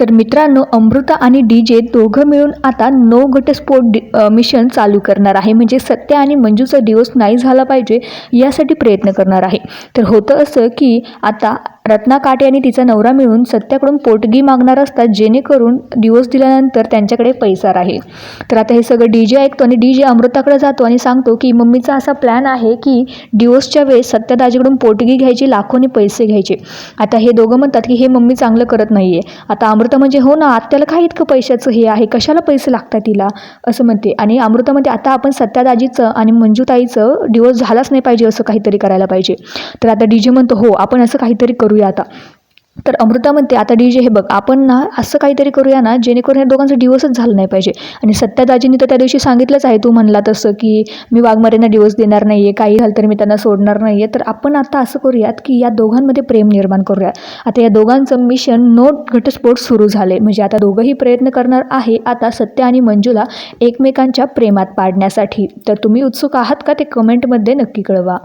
तर मित्रांनो अमृता आणि डी जे दोघं मिळून आता नो घटस्फोट डि मिशन चालू करणार आहे. म्हणजे सत्य आणि मंजूचा दिवस नाही झाला पाहिजे यासाठी प्रयत्न करणार आहे. तर होतं असं की आता रत्ना काटे आणि तिचा नवरा मिळून सत्याकडून पोटगी मागणार असतात जेणेकरून दिवस दिल्यानंतर त्यांच्याकडे पैसा राहील. तर आता हे सगळं डी जे ऐकतो आणि डी जे अमृताकडे जातो आणि सांगतो की मम्मीचा असा प्लॅन आहे की दिवसच्या वेळेस सत्यादाजीकडून पोटगी घ्यायची लाखोनी पैसे घ्यायचे. आता हे दोघं म्हणतात की हे मम्मी चांगलं करत नाही आहे आता अमृता म्हणजे हो ना आत्याला काय इतकं पैशाचं हे आहे? कशाला पैसे लागतात तिला? असं म्हणते. आणि अमृता म्हणते आता आपण सत्यादाजीचं आणि मंजूताईचं डिवोर्स झालाच नाही पाहिजे असं काहीतरी करायला पाहिजे. तर आता डी जे म्हणतो हो आपण असं काहीतरी करूया आता. तर अमृता म्हणते आता डी जे हे बघ आपण ना असं काहीतरी करूया ना जेणेकरून या दोघांचं डिवोर्सच झालं नाही पाहिजे. आणि सत्यादाजींनी तर त्या दिवशी सांगितलंच आहे तू म्हणला तसं की मी वाघमारेंना डिवोर्स देणार नाही आहे काही झालं तरी मी त्यांना सोडणार नाही आहे तर आपण आता असं करूयात की या दोघांमध्ये प्रेम निर्माण करूयात. आता या दोघांचं मिशन नो घटस्फोट सुरू झाले. म्हणजे आता दोघंही प्रयत्न करणार आहे आता सत्य आणि मंजूला एकमेकांच्या प्रेमात पाडण्यासाठी. तर तुम्ही उत्सुक आहात का ते कमेंटमध्ये नक्की कळवा.